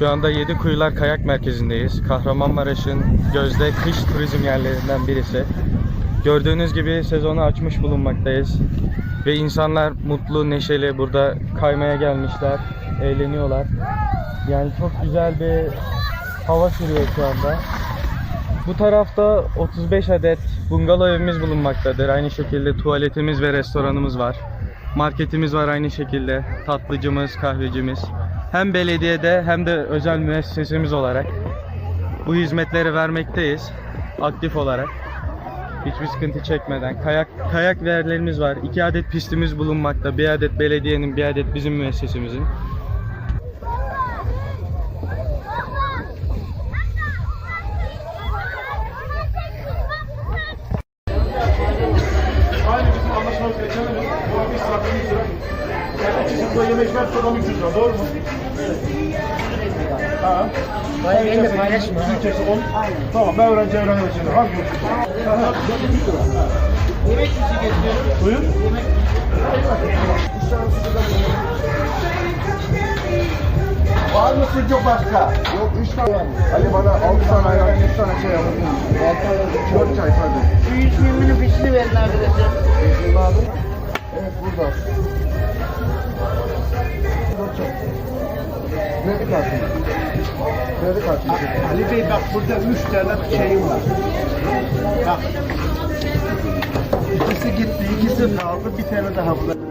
Şu anda Yedi Kuyular Kayak Merkezi'ndeyiz. Kahramanmaraş'ın gözde kış turizm yerlerinden birisi. Gördüğünüz gibi sezonu açmış bulunmaktayız. Ve insanlar mutlu, neşeli burada kaymaya gelmişler, eğleniyorlar. Yani çok güzel bir hava sürüyor şu anda. Bu tarafta 35 adet bungalov evimiz bulunmaktadır. Aynı şekilde tuvaletimiz ve restoranımız var. Marketimiz var aynı şekilde. Tatlıcımız, kahvecimiz. Hem belediyede hem de özel müessesemiz olarak bu hizmetleri vermekteyiz. Aktif olarak. Hiçbir sıkıntı çekmeden. Kayak kayak yerlerimiz var. İki adet pistimiz bulunmakta. Bir adet belediyenin, bir adet bizim müessesemizin. Aynı bizim. İki çocukla yeme içmek sonra 300 lira. Doğru mu? Evet. Ha. Bayağı benimle paylaşma. Sizin kesi 10. Tamam ben öğrenci öğrenci şimdi. Hangi yurt? Aha. 300 lira. Yemek için getiriyorum. Buyur. Var mı sucuk başka? Yok 3 tane var. Ali bana 6 tane ayran, 3 tane şey yapın. 4 çay hadi. Şu 100 milimini fişini verin arkadaşlar. Bizim abi. Evet burada. 4 çay. Kredi kartı. Kredi kartı. Ali Bey bak burada üç tane şeyim var. Bak. İkisi gitti, ikisi kaldı, bir tane daha burada.